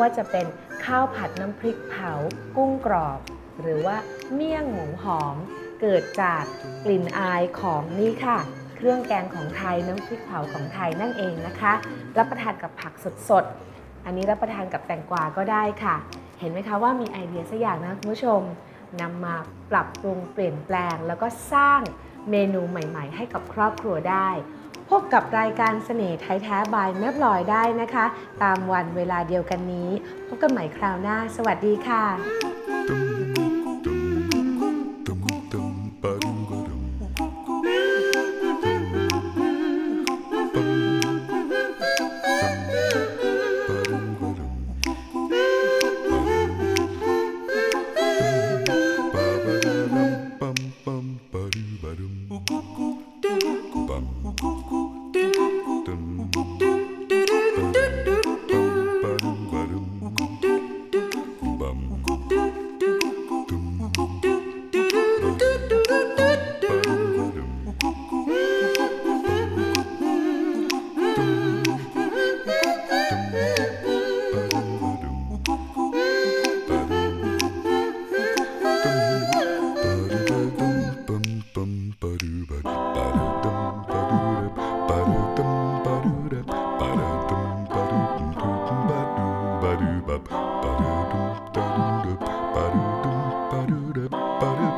ว่าจะเป็นข้าวผัดน้ำพริกเผากุ้งกรอบ หรือว่าเมี่ยงหมูหอม เกิดจากกลิ่นอายของนี่ค่ะ เครื่องแกงของไทยน้ำพริกเผาของไทยนั่นเองนะคะ รับประทานกับผักสดๆอันนี้รับประทานกับแตงกวาก็ได้ค่ะ เห็นไหมคะว่ามีไอเดียสักอย่างนะคุณผู้ชมนำมาปรับปรุงเปลี่ยนแปลง แล้วก็สร้างเมนูใหม่ๆ ให้กับครอบครัวได้พบกับรายการเสน่ห์ไทยแท้บายแม่พลอยได้นะคะ ตามวันเวลาเดียวกันนี้ พบกันใหม่คราวหน้า สวัสดีค่ะ ba do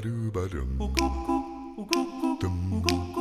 ba doo ba dum.